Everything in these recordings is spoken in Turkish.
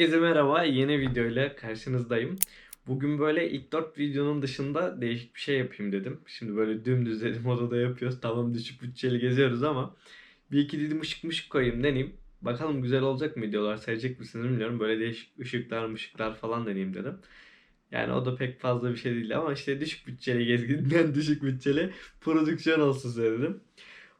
Herkese merhaba. Yeni videoyla karşınızdayım. Bugün böyle ilk 4 videonun dışında değişik bir şey yapayım dedim. Şimdi böyle dümdüz dedim odada yapıyoruz. Tamam düşük bütçeli geziyoruz ama bir iki dedim ışık mışık koyayım deneyeyim. Bakalım güzel olacak mı videolar sevecek misiniz bilmiyorum. Böyle değişik ışıklar mışıklar falan deneyeyim dedim. Yani o da pek fazla bir şey değil ama işte düşük bütçeli gezginden düşük bütçeli prodüksiyon olsun dedim.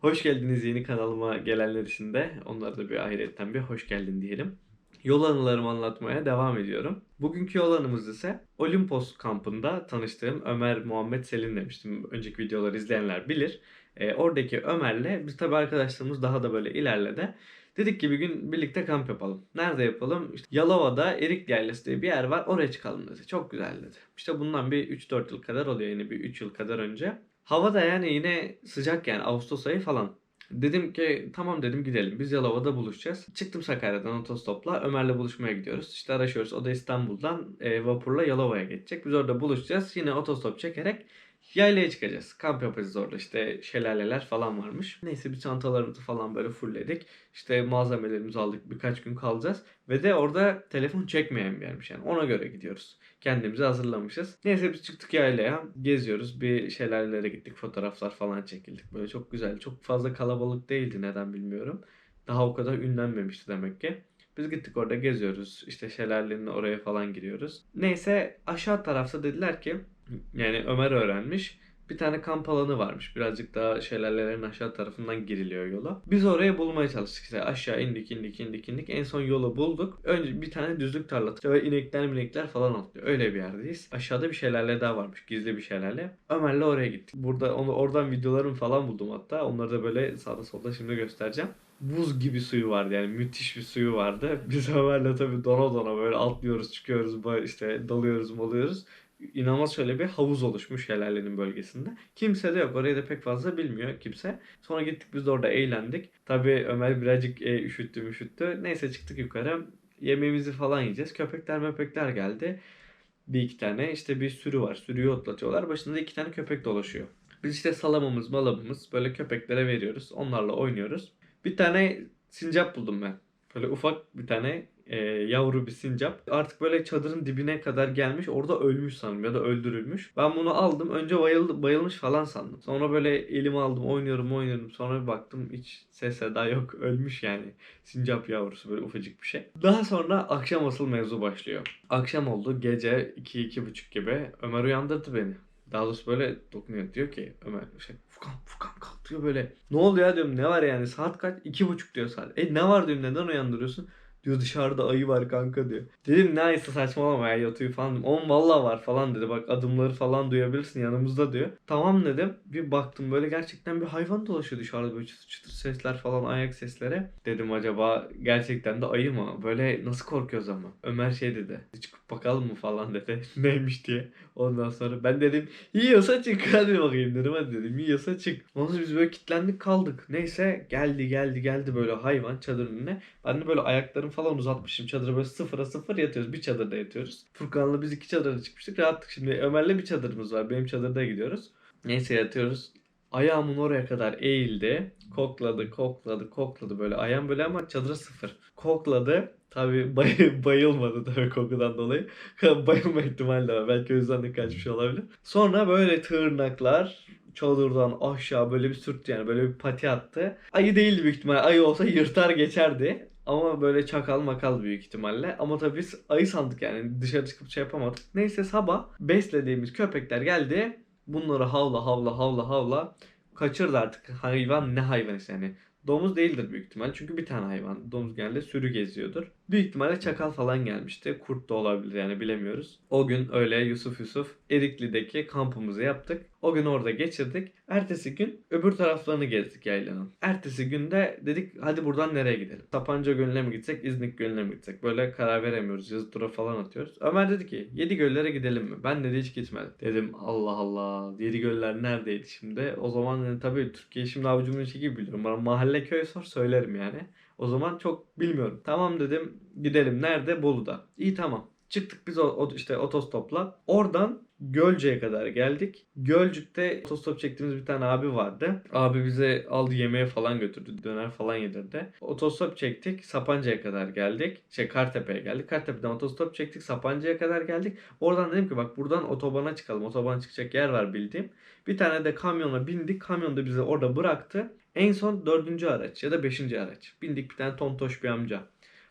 Hoş geldiniz yeni kanalıma gelenler için de. Onlara da bir ayrıyetten bir hoş geldin diyelim. Yol anılarımı anlatmaya devam ediyorum. Bugünkü yol anımız ise Olimpos kampında tanıştığım Ömer Muhammed Selin demiştim. Önceki videoları izleyenler bilir. Ee, oradaki Ömer'le biz tabii arkadaşlarımız daha da böyle ilerledi. Dedik ki bir gün birlikte kamp yapalım. Nerede yapalım? İşte Yalova'da Erik Yaylası diye bir yer var. Oraya çıkalım dedi. Çok güzel dedi. İşte bundan bir 3-4 yıl kadar oluyor. Yine bir 3 yıl kadar önce. Hava da yani yine sıcak yani Ağustos ayı falan. Dedim ki tamam dedim gidelim. Biz Yalova'da buluşacağız. Çıktım Sakarya'dan otostopla. Ömer'le buluşmaya gidiyoruz. İşte araşıyoruz. O da İstanbul'dan e, vapurla Yalova'ya geçecek. Biz orada buluşacağız. Yine otostop çekerek yaylaya çıkacağız. Kamp yapacağız orada. İşte şelaleler falan varmış. Neyse bir çantalarımızı falan böyle fullledik. İşte malzemelerimizi aldık. Birkaç gün kalacağız. Ve de orada telefon çekmeyen bir yermiş yani. Ona göre gidiyoruz. Kendimizi hazırlamışız. Neyse biz çıktık yaylaya. Geziyoruz. Bir şelalelere gittik. Fotoğraflar falan çekildik. Böyle çok güzel. Çok fazla kalabalık değildi neden bilmiyorum. Daha o kadar ünlenmemişti demek ki. Biz gittik orada geziyoruz. İşte şelalenin oraya falan giriyoruz. Neyse aşağı tarafta dediler ki yani Ömer öğrenmiş. Bir tane kamp alanı varmış. Birazcık daha şelalelerin aşağı tarafından giriliyor yola. Biz oraya bulmaya çalıştık. İşte aşağı indik indik indik indik. En son yolu bulduk. Önce bir tane düzlük tarlası. Böyle inekler minekler falan oturuyor. Öyle bir yerdeyiz. Aşağıda bir şelale daha varmış. Gizli bir şelale. Ömer'le oraya gittik. Burada onu oradan videolarım falan buldum hatta. Onları da böyle sağda solda şimdi göstereceğim. Buz gibi suyu vardı yani müthiş bir suyu vardı. Biz Ömer'le tabii dona dona böyle atlıyoruz çıkıyoruz işte dalıyoruz malıyoruz inanılmaz şöyle bir havuz oluşmuş şelalenin bölgesinde. Kimse de yok. Orayı da pek fazla bilmiyor kimse. Sonra gittik biz de orada eğlendik. Tabii Ömer birazcık e, üşüttü üşüttü. Neyse çıktık yukarı. Yemeğimizi falan yiyeceğiz. Köpekler möpekler geldi. Bir iki tane işte bir sürü var. Sürüyü otlatıyorlar. Başında iki tane köpek dolaşıyor. Biz işte salamımız malamımız böyle köpeklere veriyoruz. Onlarla oynuyoruz. Bir tane sincap buldum ben. Böyle ufak bir tane e, yavru bir sincap. Artık böyle çadırın dibine kadar gelmiş. Orada ölmüş sanırım ya da öldürülmüş. Ben bunu aldım. Önce bayıldı, bayılmış falan sandım. Sonra böyle elime aldım oynuyorum oynuyorum. Sonra bir baktım hiç ses seda yok. Ölmüş yani. Sincap yavrusu böyle ufacık bir şey. Daha sonra akşam asıl mevzu başlıyor. Akşam oldu. Gece 2-2.30 gibi. Ömer uyandırdı beni. Daha doğrusu böyle dokunuyor. Diyor ki Ömer şey Furkan Furkan kalk diyor böyle. Ne oldu ya diyorum ne var yani saat kaç? iki buçuk diyor saat. E ne var diyorum neden uyandırıyorsun? Diyor dışarıda ayı var kanka diyor. Dedim ne ayısı saçmalama ya yatıyor falan dedim. Oğlum valla var falan dedi. Bak adımları falan duyabilirsin yanımızda diyor. Tamam dedim. Bir baktım böyle gerçekten bir hayvan dolaşıyor dışarıda böyle çıtır çıtır sesler falan ayak sesleri. Dedim acaba gerçekten de ayı mı? Böyle nasıl korkuyoruz ama. Ömer şey dedi. Çıkıp bakalım mı falan dedi. Neymiş diye. Ondan sonra ben dedim yiyorsa çık hadi bakayım dedim hadi dedim yiyorsa çık. Ondan biz böyle kilitlendik kaldık. Neyse geldi geldi geldi böyle hayvan çadırın önüne. Ben de böyle ayaklarımı falan uzatmışım. Çadıra böyle sıfıra sıfır yatıyoruz. Bir çadırda yatıyoruz. Furkan'la biz iki çadırda çıkmıştık. Rahattık şimdi. Ömer'le bir çadırımız var. Benim çadırda gidiyoruz. Neyse yatıyoruz. Ayağımın oraya kadar eğildi. Kokladı, kokladı, kokladı böyle. Ayağım böyle ama çadıra sıfır. Kokladı. Tabii bay- bayılmadı tabii kokudan dolayı. Bayılma ihtimali de var. Belki o yüzden de kaçmış olabilir. Sonra böyle tırnaklar çadırdan aşağı böyle bir sürttü yani böyle bir pati attı. Ayı değildi büyük ihtimalle. Ayı olsa yırtar geçerdi. Ama böyle çakal makal büyük ihtimalle. Ama tabii biz ayı sandık yani dışarı çıkıp şey yapamadık. Neyse sabah beslediğimiz köpekler geldi. Bunları havla havla havla havla kaçırdı artık. Hayvan ne hayvan işte yani. Domuz değildir büyük ihtimal. Çünkü bir tane hayvan. Domuz genelde sürü geziyordur. Büyük ihtimalle çakal falan gelmişti. Kurt da olabilir yani bilemiyoruz. O gün öyle Yusuf Yusuf Erikli'deki kampımızı yaptık. O gün orada geçirdik. Ertesi gün öbür taraflarını gezdik yaylanın. Ertesi günde dedik hadi buradan nereye gidelim? Sapanca Gölü'ne mi gitsek, İznik Gölü'ne mi gitsek? Böyle karar veremiyoruz. Yazı tura falan atıyoruz. Ömer dedi ki Yedi Göllere gidelim mi? Ben dedi hiç gitmedim. Dedim Allah Allah. Yedi Göller neredeydi şimdi? O zaman yani, tabii Türkiye şimdi avucumun içi gibi biliyorum. Bana mahalle köy sor söylerim yani. O zaman çok bilmiyorum. Tamam dedim gidelim. Nerede? Bolu'da. İyi tamam. Çıktık biz o, o- işte otostopla. Oradan Gölcük'e kadar geldik. Gölcük'te otostop çektiğimiz bir tane abi vardı. Abi bize aldı yemeğe falan götürdü. Döner falan yedirdi. Otostop çektik. Sapanca'ya kadar geldik. Şey Kartepe'ye geldik. Kartepe'den otostop çektik. Sapanca'ya kadar geldik. Oradan dedim ki bak buradan otobana çıkalım. Otobana çıkacak yer var bildiğim. Bir tane de kamyona bindik. Kamyon da bizi orada bıraktı. En son dördüncü araç ya da beşinci araç. Bindik bir tane tontoş bir amca.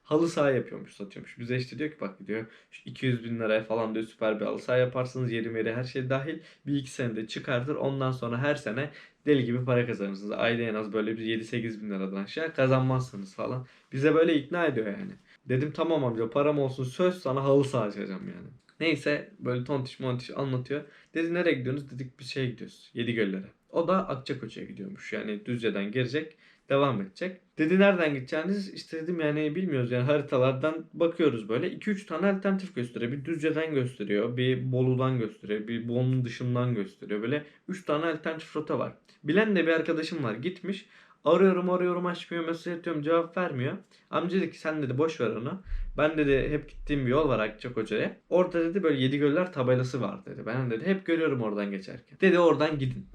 Halı saha yapıyormuş, satıyormuş. Bize işte diyor ki bak diyor şu 200 bin liraya falan diyor süper bir halı saha yaparsınız. Yeri meri her şey dahil. Bir iki senede çıkartır. Ondan sonra her sene deli gibi para kazanırsınız. Ayda en az böyle bir 7-8 bin liradan aşağı kazanmazsınız falan. Bize böyle ikna ediyor yani. Dedim tamam amca param olsun söz sana halı saha açacağım yani. Neyse böyle tontiş montiş anlatıyor. Dedi nereye gidiyorsunuz? Dedik bir şeye gidiyoruz. Yedigöller'e. O da Akçakoç'a gidiyormuş. Yani Düzce'den girecek. Devam edecek. Dedi nereden gideceğiniz? İşte dedim yani bilmiyoruz yani haritalardan bakıyoruz böyle. 2-3 tane alternatif gösteriyor. Bir Düzce'den gösteriyor. Bir Bolu'dan gösteriyor. Bir Bolu'nun dışından gösteriyor. Böyle 3 tane alternatif rota var. Bilen de bir arkadaşım var. Gitmiş. Arıyorum arıyorum açmıyor mesaj atıyorum cevap vermiyor. Amca dedi ki sen dedi boş ver onu. Ben dedi hep gittiğim bir yol var Akçakoca'ya. Orada dedi böyle yedi göller tabelası var dedi. Ben dedi hep görüyorum oradan geçerken. Dedi oradan gidin.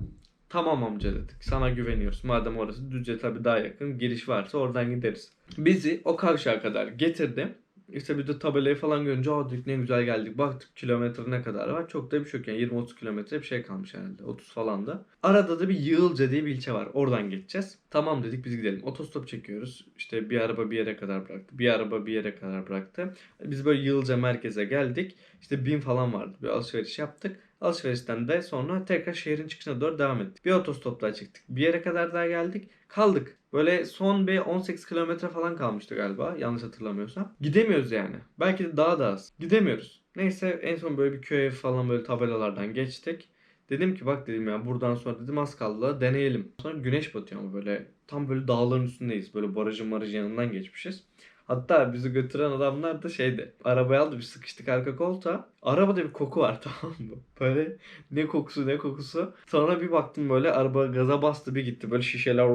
Tamam amca dedik. Sana güveniyoruz. Madem orası Düzce tabii daha yakın. Giriş varsa oradan gideriz. Bizi o kavşağa kadar getirdi. İşte bir de tabelayı falan görünce aa dedik ne güzel geldik. Baktık kilometre ne kadar var. Çok da bir şey yok yani 20-30 kilometre bir şey kalmış herhalde. 30 falan da. Arada da bir Yığılca diye bir ilçe var. Oradan geçeceğiz. Tamam dedik biz gidelim. Otostop çekiyoruz. İşte bir araba bir yere kadar bıraktı. Bir araba bir yere kadar bıraktı. Biz böyle Yığılca merkeze geldik. İşte bin falan vardı. Bir alışveriş yaptık. Alışverişten de sonra tekrar şehrin çıkışına doğru devam ettik. Bir otostopla çıktık. Bir yere kadar daha geldik. Kaldık. Böyle son bir 18 kilometre falan kalmıştı galiba. Yanlış hatırlamıyorsam. Gidemiyoruz yani. Belki de daha da az. Gidemiyoruz. Neyse en son böyle bir köye falan böyle tabelalardan geçtik. Dedim ki bak dedim ya buradan sonra dedim az kaldı deneyelim. Sonra güneş batıyor ama böyle tam böyle dağların üstündeyiz. Böyle barajın marajın yanından geçmişiz. Hatta bizi götüren adamlar da şeydi. Arabayı aldı bir sıkıştık arka koltuğa. Arabada bir koku var tamam mı? Böyle ne kokusu ne kokusu. Sonra bir baktım böyle araba gaza bastı bir gitti. Böyle şişeler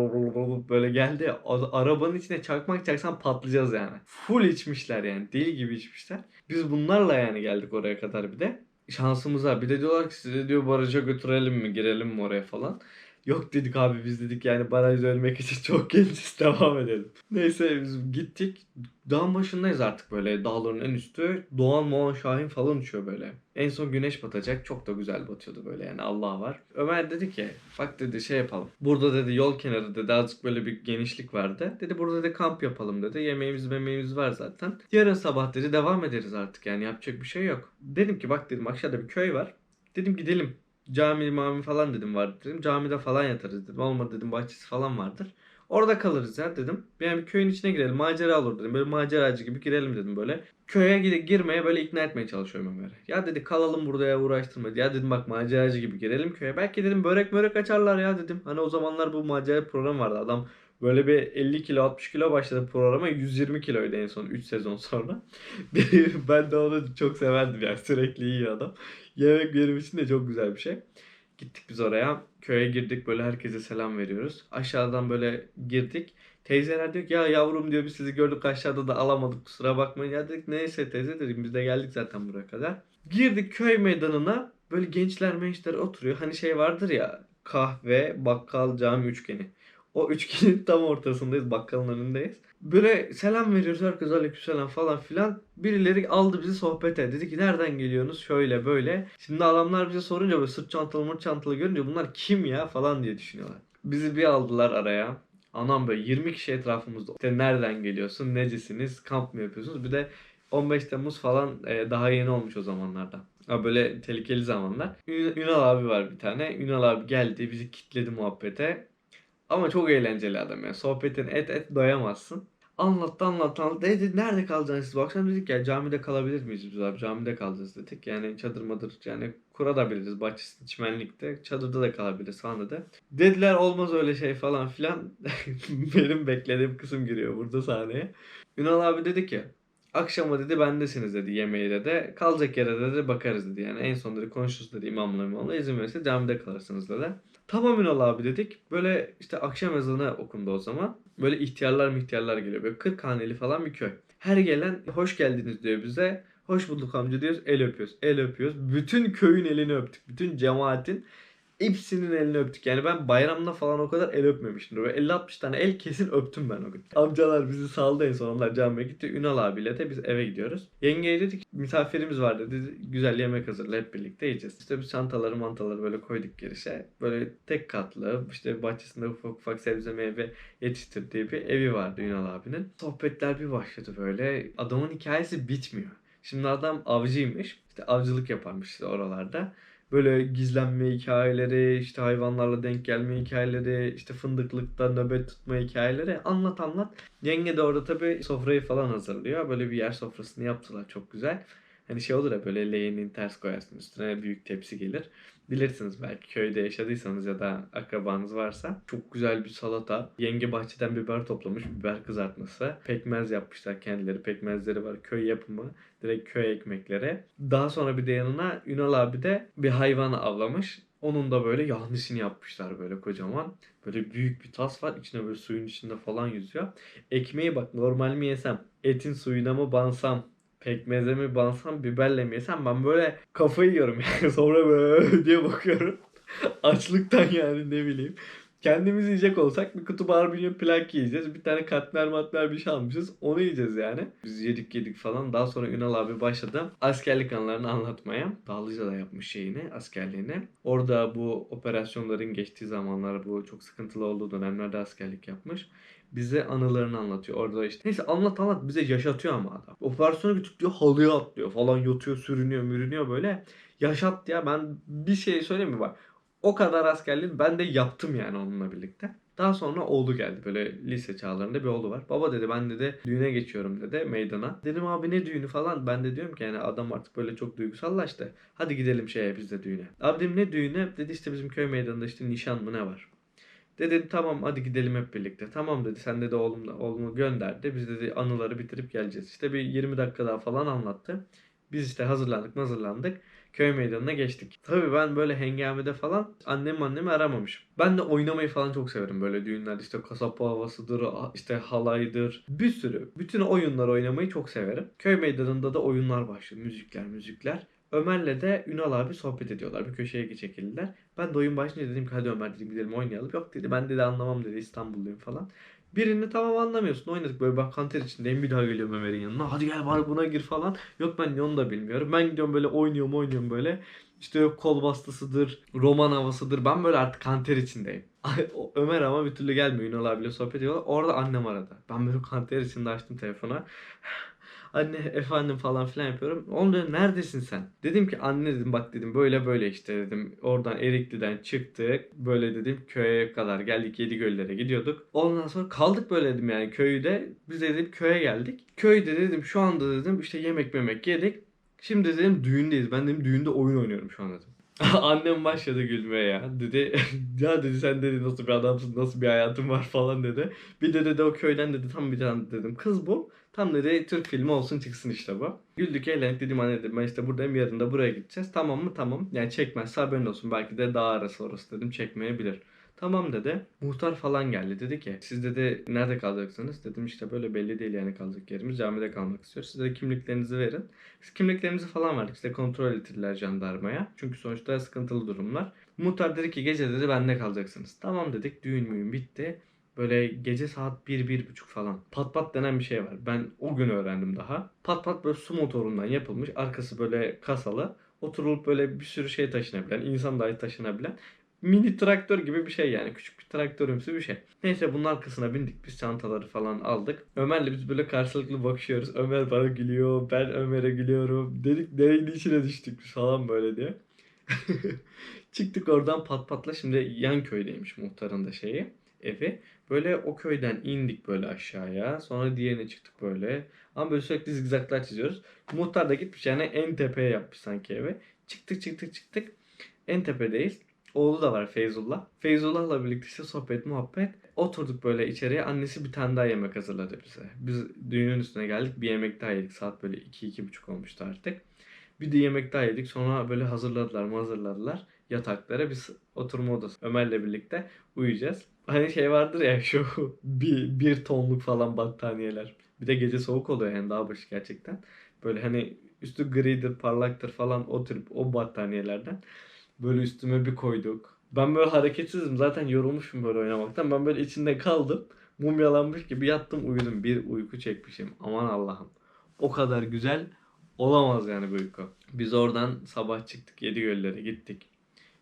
böyle geldi. Arabanın içine çakmak çaksan patlayacağız yani. Full içmişler yani. Deli gibi içmişler. Biz bunlarla yani geldik oraya kadar bir de. Şansımıza bir de diyorlar ki size diyor baraja götürelim mi girelim mi oraya falan. Yok dedik abi biz dedik yani barajda ölmek için çok genciz devam edelim. Neyse biz gittik. Dağın başındayız artık böyle dağların en üstü. Doğan Moğan Şahin falan uçuyor böyle. En son güneş batacak. Çok da güzel batıyordu böyle yani Allah var. Ömer dedi ki bak dedi şey yapalım. Burada dedi yol kenarı dedi azıcık böyle bir genişlik vardı. Dedi burada dedi kamp yapalım dedi. Yemeğimiz memeğimiz var zaten. Yarın sabah dedi devam ederiz artık yani yapacak bir şey yok. Dedim ki bak dedim aşağıda bir köy var. Dedim gidelim. Cami mami falan dedim var dedim. Camide falan yatarız dedim. Olmadı dedim bahçesi falan vardır. Orada kalırız ya dedim. Yani köyün içine girelim. Macera olur dedim. Böyle maceracı gibi girelim dedim böyle. Köye gide girmeye böyle ikna etmeye çalışıyorum Ömer'i. Ya dedi kalalım burada ya uğraştırma. Ya dedim bak maceracı gibi girelim köye. Belki dedim börek börek açarlar ya dedim. Hani o zamanlar bu macera programı vardı. Adam böyle bir 50 kilo 60 kilo başladı programa 120 kiloydu en son 3 sezon sonra. ben de onu çok severdim yani sürekli yiyor adam. Yemek benim için de çok güzel bir şey. Gittik biz oraya. Köye girdik böyle herkese selam veriyoruz. Aşağıdan böyle girdik. Teyzeler diyor ki ya yavrum diyor biz sizi gördük aşağıda da alamadık kusura bakmayın. Ya dedik neyse teyze dedik biz de geldik zaten buraya kadar. Girdik köy meydanına böyle gençler mençler oturuyor. Hani şey vardır ya kahve, bakkal, cami üçgeni. O üçgenin tam ortasındayız. Bakkalın önündeyiz. Böyle selam veriyoruz. Herkes aleykümselam falan filan. Birileri aldı bizi sohbete. Dedi ki nereden geliyorsunuz? Şöyle böyle. Şimdi adamlar bize sorunca böyle sırt çantalı mırt çantalı görünce bunlar kim ya falan diye düşünüyorlar. Bizi bir aldılar araya. Anam böyle 20 kişi etrafımızda. İşte nereden geliyorsun? Necisiniz? Kamp mı yapıyorsunuz? Bir de 15 Temmuz falan e, daha yeni olmuş o zamanlarda. Böyle tehlikeli zamanlar. Ün- Ünal abi var bir tane. Ünal abi geldi bizi kitledi muhabbete. Ama çok eğlenceli adam ya. Sohbetin et et doyamazsın. Anlattı anlattı anlattı. Dedi nerede kalacaksınız siz bu akşam? Dedik ya camide kalabilir miyiz biz abi? Camide kalacağız dedik. Yani çadır madır yani kurabiliriz. Bahçesinde çimenlikte. Çadırda da kalabiliriz falan dedi. Dediler olmaz öyle şey falan filan. Benim beklediğim kısım giriyor burada sahneye. Ünal abi dedi ki Akşama dedi bendesiniz dedi yemeği dedi. Kalacak yere dedi bakarız dedi. Yani en son dedi konuşuruz dedi imamla imamla izin verirse camide kalırsınız dedi. Tamam Ünal abi dedik. Böyle işte akşam ezanı okundu o zaman. Böyle ihtiyarlar ihtiyarlar geliyor. Böyle 40 haneli falan bir köy. Her gelen hoş geldiniz diyor bize. Hoş bulduk amca diyoruz. El öpüyoruz. El öpüyoruz. Bütün köyün elini öptük. Bütün cemaatin hepsinin elini öptük. Yani ben bayramda falan o kadar el öpmemiştim. Böyle 50-60 tane el kesin öptüm ben o gün. Amcalar bizi saldı en son onlar camiye gitti. Ünal abiyle de biz eve gidiyoruz. Yengeye dedik misafirimiz var dedi. Güzel yemek hazırla hep birlikte yiyeceğiz. İşte biz çantaları mantaları böyle koyduk girişe. Böyle tek katlı işte bahçesinde ufak ufak sebze meyve yetiştirdiği bir evi vardı Ünal abinin. Sohbetler bir başladı böyle. Adamın hikayesi bitmiyor. Şimdi adam avcıymış. İşte avcılık yaparmış işte oralarda. Böyle gizlenme hikayeleri, işte hayvanlarla denk gelme hikayeleri, işte fındıklıkta nöbet tutma hikayeleri anlat anlat. Yenge de orada tabii sofrayı falan hazırlıyor. Böyle bir yer sofrasını yaptılar çok güzel. Hani şey olur ya böyle leğenin ters koyarsın üstüne büyük tepsi gelir. Bilirsiniz belki köyde yaşadıysanız ya da akrabanız varsa. Çok güzel bir salata. Yenge bahçeden biber toplamış. Biber kızartması. Pekmez yapmışlar kendileri. Pekmezleri var. Köy yapımı. Direkt köy ekmekleri. Daha sonra bir de yanına Ünal abi de bir hayvan avlamış. Onun da böyle yahnisini yapmışlar böyle kocaman. Böyle büyük bir tas var. İçine böyle suyun içinde falan yüzüyor. Ekmeği bak normal mi yesem? Etin suyuna mı bansam? Pekmeze mi bansam biberle mi yesem ben böyle kafayı yiyorum yani sonra böyle diye bakıyorum. Açlıktan yani ne bileyim. Kendimiz yiyecek olsak bir kutu barbunya plak yiyeceğiz. Bir tane katmer matmer bir şey almışız. Onu yiyeceğiz yani. Biz yedik yedik falan. Daha sonra Ünal abi başladı askerlik anılarını anlatmaya. Dağlıca'da yapmış şeyini, askerliğini. Orada bu operasyonların geçtiği zamanlar bu çok sıkıntılı olduğu dönemlerde askerlik yapmış bize anılarını anlatıyor. Orada işte neyse anlat anlat bize yaşatıyor ama adam. Operasyona gittik diyor halıya atlıyor falan yatıyor sürünüyor mürünüyor böyle. Yaşat ya ben bir şey söyleyeyim mi bak. O kadar askerliği ben de yaptım yani onunla birlikte. Daha sonra oğlu geldi böyle lise çağlarında bir oğlu var. Baba dedi ben dedi düğüne geçiyorum dedi meydana. Dedim abi ne düğünü falan. Ben de diyorum ki yani adam artık böyle çok duygusallaştı. Hadi gidelim şeye biz de düğüne. Abi dedim ne düğüne? Dedi işte bizim köy meydanında işte nişan mı ne var? Dedim tamam hadi gidelim hep birlikte. Tamam dedi sen dedi oğlumla oğlumu gönderdi. Biz dedi anıları bitirip geleceğiz. İşte bir 20 dakika daha falan anlattı. Biz işte hazırlandık hazırlandık. Köy meydanına geçtik. Tabii ben böyle hengamede falan annem annemi aramamışım. Ben de oynamayı falan çok severim böyle düğünlerde işte kasap havasıdır, işte halaydır. Bir sürü. Bütün oyunlar oynamayı çok severim. Köy meydanında da oyunlar başlıyor. Müzikler, müzikler. Ömer'le de Ünal abi sohbet ediyorlar. Bir köşeye çekildiler. Ben de oyun başlayınca dedim ki hadi Ömer dedim gidelim oynayalım. Yok dedi ben dedi anlamam dedi İstanbulluyum falan. Birini tamam anlamıyorsun. Oynadık böyle bak kanter içindeyim bir daha geliyorum Ömer'in yanına. Hadi gel bari buna gir falan. Yok ben onu da bilmiyorum. Ben gidiyorum böyle oynuyorum oynuyorum böyle. İşte yok kol bastısıdır, roman havasıdır. Ben böyle artık kanter içindeyim. Ömer ama bir türlü gelmiyor. Ünal abiyle sohbet ediyorlar. Orada annem aradı. Ben böyle kanter içinde açtım telefona. Anne efendim falan filan yapıyorum. Oğlum dedim neredesin sen? Dedim ki anne dedim bak dedim böyle böyle işte dedim. Oradan Erikli'den çıktık. Böyle dedim köye kadar geldik Yedigöller'e gidiyorduk. Ondan sonra kaldık böyle dedim yani köyde. Biz dedim köye geldik. Köyde dedim şu anda dedim işte yemek memek yedik. Şimdi dedim düğündeyiz. Ben dedim düğünde oyun oynuyorum şu an dedim. Annem başladı gülmeye ya. Dedi ya dedi sen dedi nasıl bir adamsın nasıl bir hayatın var falan dedi. Bir de dedi o köyden dedi tam bir tane dedim kız bu. Tam dedi Türk filmi olsun çıksın işte bu. Güldük eğlendik dedim anne dedim ben işte buradayım yarın da buraya gideceğiz. Tamam mı tamam. Yani çekmezse haberin olsun belki de dağ arası orası dedim çekmeyebilir. Tamam dedi. Muhtar falan geldi. Dedi ki siz dedi nerede kalacaksınız? Dedim işte böyle belli değil yani kalacak yerimiz. Camide kalmak istiyoruz. Siz de kimliklerinizi verin. Biz kimliklerimizi falan verdik. İşte kontrol ettirdiler jandarmaya. Çünkü sonuçta sıkıntılı durumlar. Muhtar dedi ki gece dedi bende kalacaksınız. Tamam dedik. Düğün müğün bitti. Böyle gece saat 1-1.30 falan. Pat pat denen bir şey var. Ben o gün öğrendim daha. Pat pat böyle su motorundan yapılmış. Arkası böyle kasalı. Oturulup böyle bir sürü şey taşınabilen, insan dahi taşınabilen mini traktör gibi bir şey yani. Küçük bir traktörümsü bir şey. Neyse bunun arkasına bindik. Biz çantaları falan aldık. Ömer'le biz böyle karşılıklı bakışıyoruz. Ömer bana gülüyor. Ben Ömer'e gülüyorum. Dedik neyin içine düştük biz falan böyle diye. Çıktık oradan pat patla. Şimdi yan köydeymiş muhtarın da şeyi. Evi. Böyle o köyden indik böyle aşağıya. Sonra diğerine çıktık böyle. Ama böyle sürekli zigzaklar çiziyoruz. Muhtar da gitmiş yani en tepeye yapmış sanki evi. Çıktık çıktık çıktık. En tepedeyiz. Oğlu da var Feyzullah. Feyzullah'la birlikte işte sohbet muhabbet. Oturduk böyle içeriye. Annesi bir tane daha yemek hazırladı bize. Biz düğünün üstüne geldik. Bir yemek daha yedik. Saat böyle 2-2.30 olmuştu artık. Bir de yemek daha yedik. Sonra böyle hazırladılar hazırladılar yataklara. Biz oturma odası Ömer'le birlikte uyuyacağız. Hani şey vardır ya şu bir, bir tonluk falan battaniyeler. Bir de gece soğuk oluyor yani dağ başı gerçekten. Böyle hani üstü gridir, parlaktır falan o tür o battaniyelerden. Böyle üstüme bir koyduk. Ben böyle hareketsizim zaten yorulmuşum böyle oynamaktan. Ben böyle içinde kaldım. Mumyalanmış gibi yattım uyudum. Bir uyku çekmişim. Aman Allah'ım. O kadar güzel olamaz yani bu uyku. Biz oradan sabah çıktık Yedigöller'e gittik.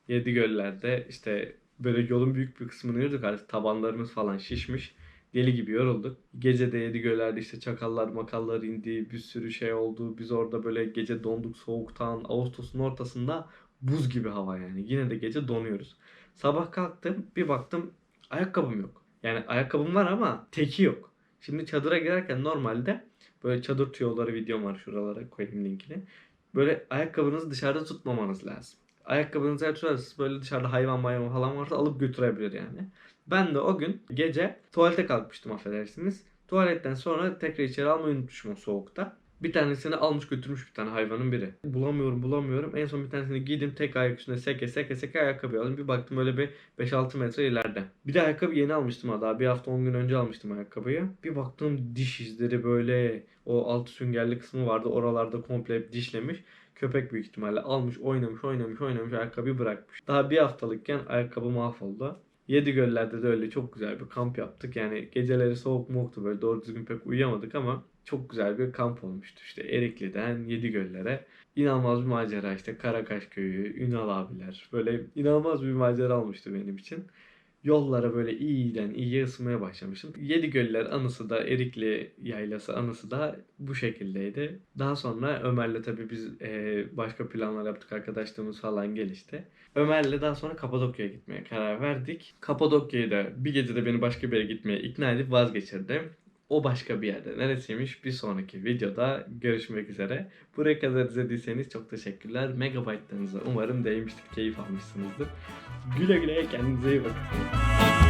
Yedigöller'de işte böyle yolun büyük bir kısmını yürüdük artık tabanlarımız falan şişmiş. Deli gibi yorulduk. Gece de Yedigöller'de işte çakallar makallar indi bir sürü şey oldu. Biz orada böyle gece donduk soğuktan Ağustos'un ortasında buz gibi hava yani. Yine de gece donuyoruz. Sabah kalktım bir baktım ayakkabım yok. Yani ayakkabım var ama teki yok. Şimdi çadıra girerken normalde böyle çadır tüyoları videom var şuralara koyayım linkini. Böyle ayakkabınızı dışarıda tutmamanız lazım. Ayakkabınızı tutarsanız böyle dışarıda hayvan mayvan falan varsa alıp götürebilir yani. Ben de o gün gece tuvalete kalkmıştım affedersiniz. Tuvaletten sonra tekrar içeri almayı unutmuşum o soğukta. Bir tanesini almış götürmüş bir tane hayvanın biri. Bulamıyorum bulamıyorum. En son bir tanesini giydim tek ayak üstüne seke seke seke ayakkabı aldım. Bir baktım öyle bir 5-6 metre ileride. Bir de ayakkabı yeni almıştım ha daha bir hafta 10 gün önce almıştım ayakkabıyı. Bir baktım diş izleri böyle o alt süngerli kısmı vardı oralarda komple hep dişlemiş. Köpek büyük ihtimalle almış oynamış oynamış oynamış ayakkabıyı bırakmış. Daha bir haftalıkken ayakkabı mahvoldu. Yedi göllerde de öyle çok güzel bir kamp yaptık. Yani geceleri soğuk muğuktu böyle doğru düzgün pek uyuyamadık ama çok güzel bir kamp olmuştu. İşte Erikli'den Yedi Göllere. İnanılmaz bir macera işte Karakaş Köyü, Ünal abiler. Böyle inanılmaz bir macera olmuştu benim için. Yollara böyle iyiden iyiye ısınmaya başlamışım. Yedi Göller anısı da Erikli Yaylası anısı da bu şekildeydi. Daha sonra Ömer'le tabii biz e, başka planlar yaptık. Arkadaşlığımız falan gelişti. Ömer'le daha sonra Kapadokya'ya gitmeye karar verdik. Kapadokya'yı da bir gecede beni başka bir yere gitmeye ikna edip vazgeçirdim. O başka bir yerde neresiymiş bir sonraki videoda görüşmek üzere. Buraya kadar izlediyseniz çok teşekkürler. Megabyte'larınıza umarım değmiştir, keyif almışsınızdır. Güle güle kendinize iyi bakın.